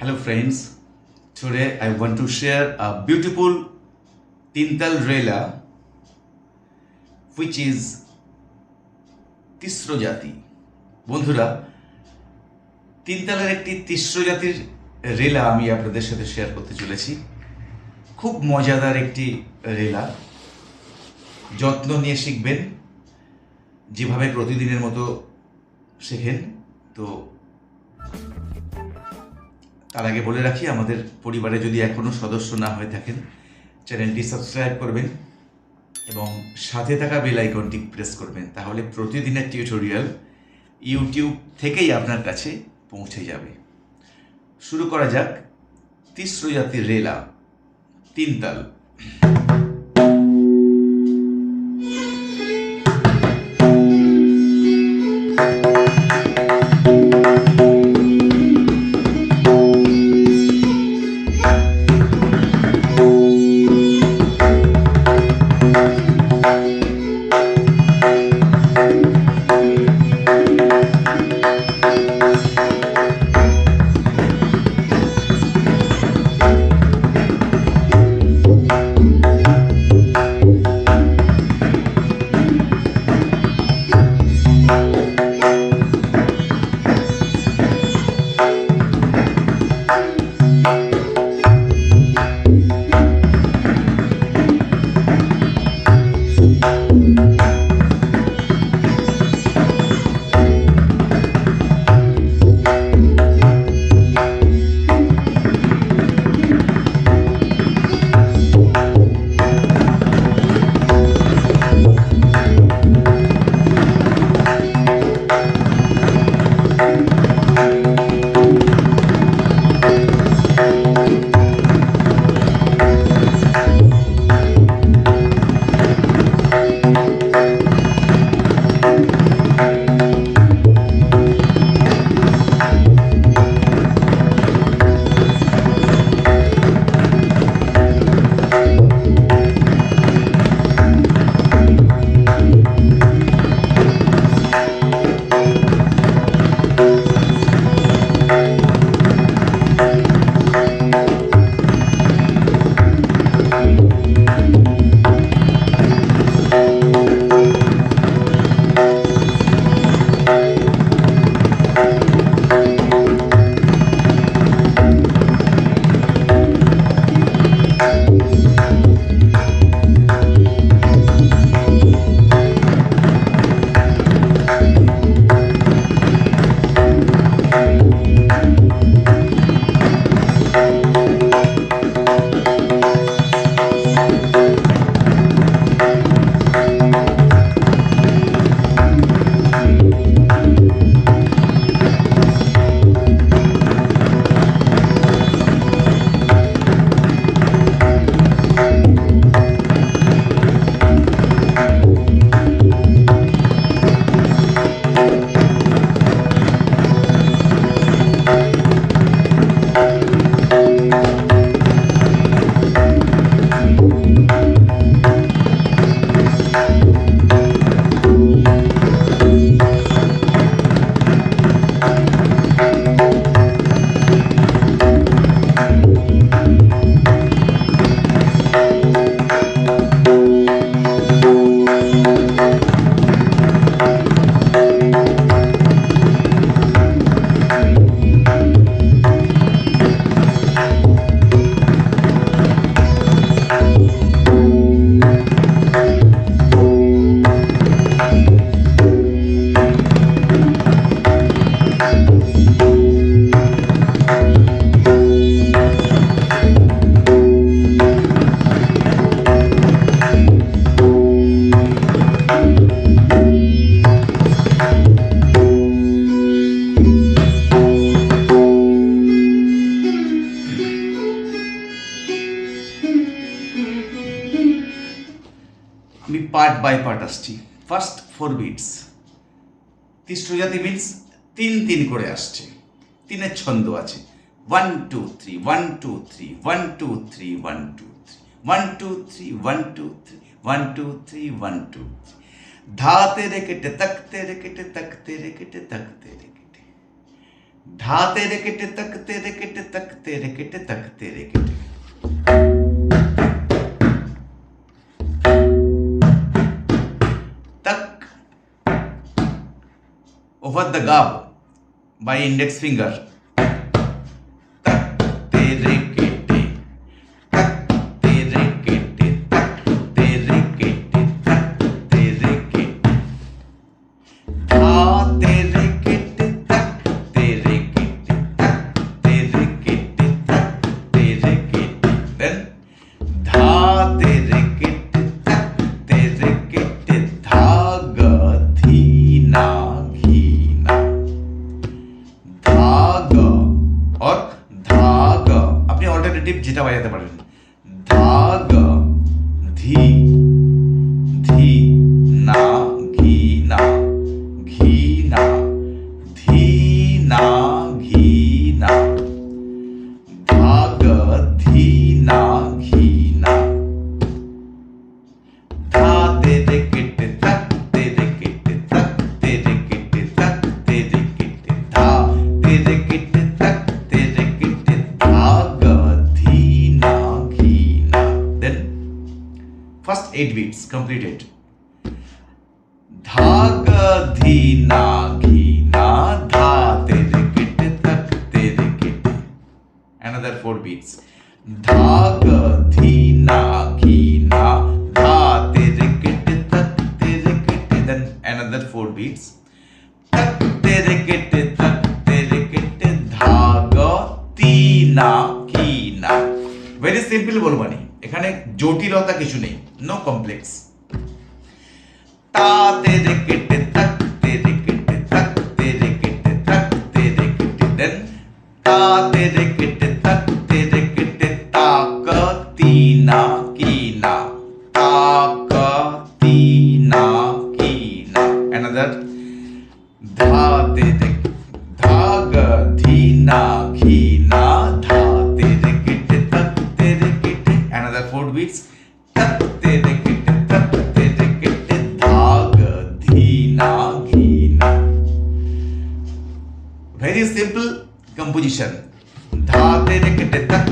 Hello, friends. Today I want to share a beautiful Tintal Rela, which is তিস্র জাতি বন্ধুরা তিনতালের একটি তিস্র জাতির রেলা আমি আপনাদের সাথে শেয়ার করতে চলেছি। খুব মজাদার একটি রেলা যত্ন নিয়ে শিখবেন যেভাবে প্রতিদিনের মতো শেখেন। তো তার আগে বলে রাখি, আমাদের পরিবারে যদি এখনও সদস্য না হয়ে থাকেন, চ্যানেলটি সাবস্ক্রাইব করবেন এবং সাথে থাকা বেল আইকনটি প্রেস করবেন, তাহলে প্রতিদিনের টিউটোরিয়াল ইউটিউব থেকেই আপনার কাছে পৌঁছে যাবে। শুরু করা যাক, তিস্র জাতির রেলা তিনতাল আমি পার্ট বাই পার্ট আসছি। ফার্স্ট ফোর বিটস তিস্র জাতি মিনস তিন তিন করে আসছে। তিনের ছন্দ আছে। One two three one two three one two three one two three one two three one two three one two three one two three ধাতে রেকেটে তকতে রেকেটে তকতে রেকেটে তকতে রেকেটে ধাতে রেকেটে তকতে রেকেটে তাকতে তকতে the gap by index finger read it. धाग धीना घीना धा तेरे किट तक तेरे किट another four beats धाग धीना घीना धा तेरे किट तक तेरे किट then another four beats तक तेरे किट तक तेरे किट धाग तीना घीना very simple बोलवानी এখানে জটিলতা কিছু নেই নো কমপ্লেক্স ता तेरे वेरी सिंपल कंपोजिशन धाते निकट तक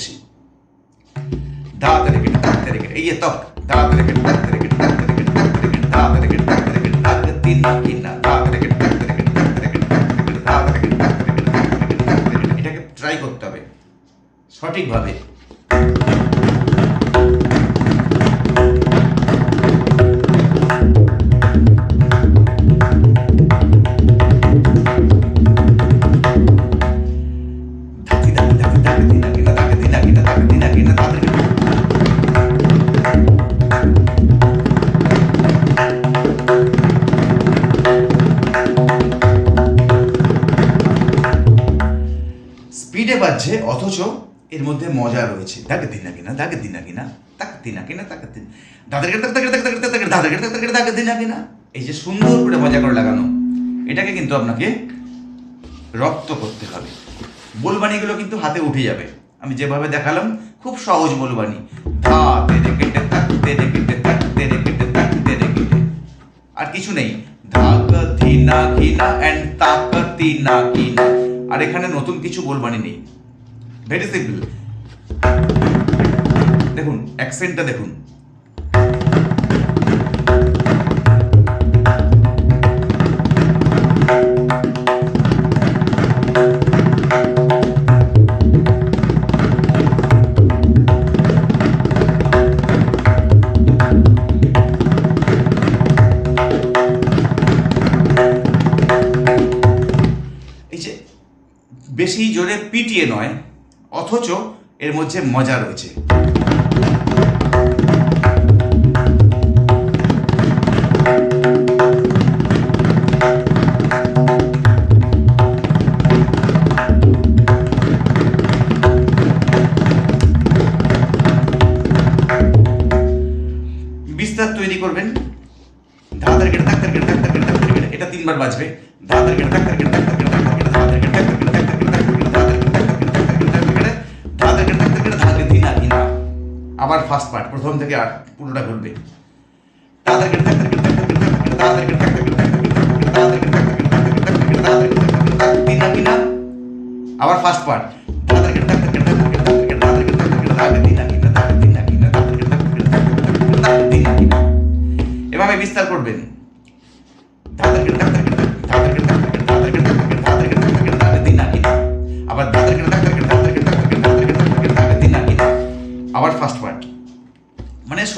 বেশি এই তো ট্রাই করতে হবে সঠিকভাবে স্পিডে বাজছে, অথচ এর মধ্যে মজা রয়েছে। দাগে দিন নাকি না কিনা, দাগে দিন না তাকে দিন না কিনা তাকে দিন। দাদের কেটে তাকে তাকে তাকে তাকে দাদের কেটে তাকে তাকে দিন না এই যে সুন্দর করে মজা করে লাগানো, এটাকে কিন্তু আপনাকে রক্ত করতে হবে। বোলবাণীগুলো কিন্তু হাতে উঠে যাবে। আমি যেভাবে দেখালাম, খুব সহজ বোলবাণী। ধা তেরে কেটে তাক তেরে কেটে থাকতে তেরে কেটে তাক আর কিছু নেই। ধাক কি না অ্যান্ড তাক কি, না। আর এখানে নতুন কিছু বলবানি নেই। ভেরি সিম্পল দেখুন অ্যাকসেন্টটা দেখুন। বেশি জোরে পিটিয়ে নয় অথচ এর মধ্যে মজা রয়েছে বিস্তার তৈরি করবেন ধাঁধার এটা তিনবার বাজবে ধাঁধার গেটে ধাক্তার গেটে আবার ফার্স্ট পার্ট প্রথম থেকে আর পুরোটা ঘুরবে ধাঁধার গেটে ধাক্তার গেটে ধাক্তার গেটে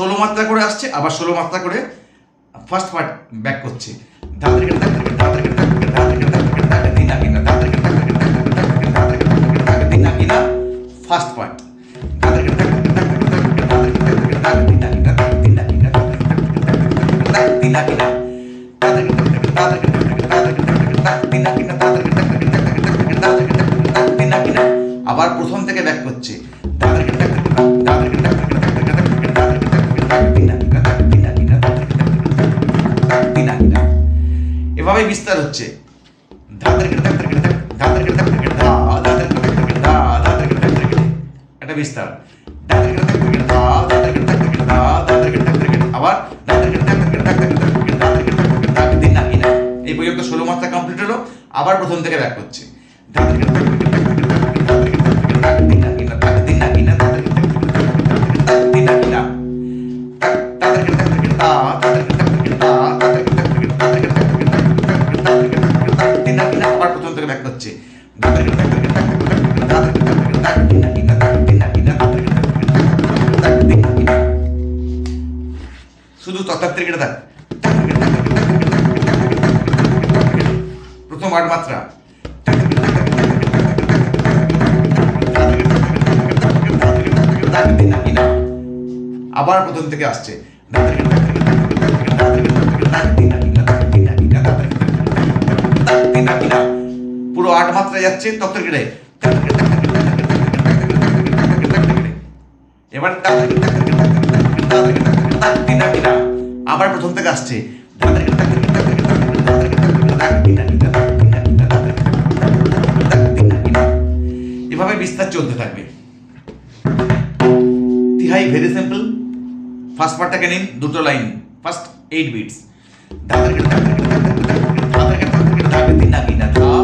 ষোলো মাত্রা করে আসছে আবার ষোলো মাত্রা করে ফার্স্ট পার্ট ব্যাক করছে ধাঁধার গেটে ধাক্তার গেটে দিনা দিনা ফার্স্ট পার্ট ধাঁধার গেটে ধাঁধার গেটে দিনা দিনা দিনা ধাক্তার গেটে ধাক্তার দিন না এই পর্যন্ত ষোলো মাত্রা কমপ্লিট হলো আবার প্রথম থেকে ব্যাক করছে ধাঁধার গেটে ধাক্তার গেটে ধাঁধার প্রথম আট মাত্রা। আবার প্রথম থেকে আসছে। পুরো আট মাত্রায় যাচ্ছে তত্ত্বের গেটে এবার আবার প্রথম থেকে আসছে এভাবে বিস্তার চলতে থাকবে তিহাই ভেরি সিম্পল ফার্স্ট পার্টটাকে নিন দুটো লাইন ফার্স্ট এইট বিটস দাদার গেটে দাদার গেটে দাদার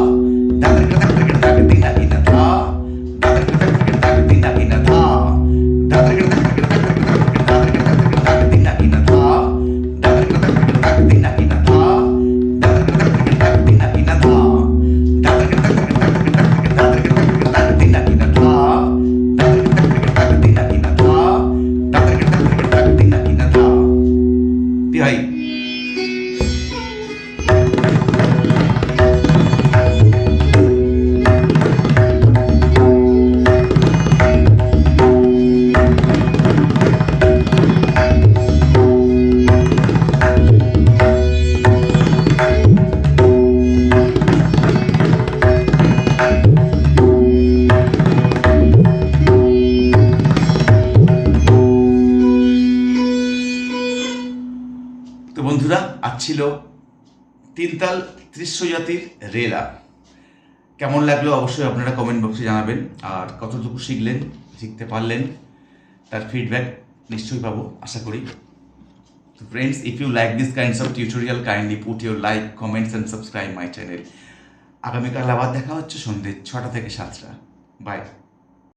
আজ ছিল তিনতাল ত্রিশ জাতির রেলা কেমন লাগল অবশ্যই আপনারা কমেন্ট বক্সে জানাবেন। আর কতটুকু শিখলেন, শিখতে পারলেন, তার ফিডব্যাক নিশ্চয়ই পাবো, আশা করি। তো friends if you like this kinds of tutorial kindly put your like comments and subscribe my channel আগামীকাল আবার দেখা হচ্ছে সন্ধ্যে ছটা থেকে সাতটা। বাই